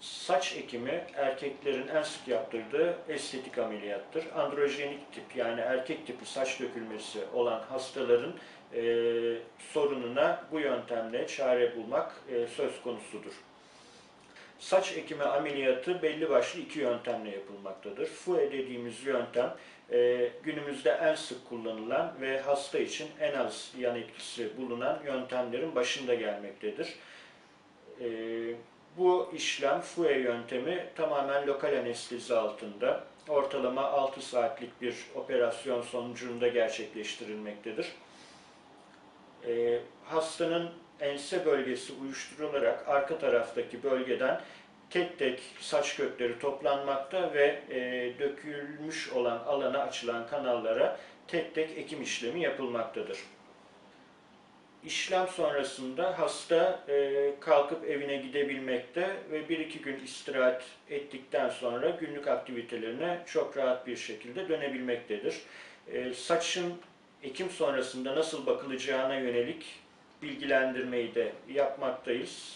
Saç ekimi erkeklerin en sık yaptırdığı estetik ameliyattır. Androjenik tip yani erkek tipi saç dökülmesi olan hastaların e, sorununa bu yöntemle çare bulmak e, söz konusudur. Saç ekimi ameliyatı belli başlı iki yöntemle yapılmaktadır. FUE dediğimiz yöntem e, günümüzde en sık kullanılan ve hasta için en az yan etkisi bulunan yöntemlerin başında gelmektedir. E, bu işlem FUE yöntemi tamamen lokal anestezi altında ortalama 6 saatlik bir operasyon sonucunda gerçekleştirilmektedir. E, hastanın ense bölgesi uyuşturularak arka taraftaki bölgeden tek tek saç kökleri toplanmakta ve e, dökülmüş olan alana açılan kanallara tek tek ekim işlemi yapılmaktadır. İşlem sonrasında hasta e, kalkıp evine gidebilmekte ve bir iki gün istirahat ettikten sonra günlük aktivitelerine çok rahat bir şekilde dönebilmektedir. E, saçın ekim sonrasında nasıl bakılacağına yönelik bilgilendirmeyi de yapmaktayız.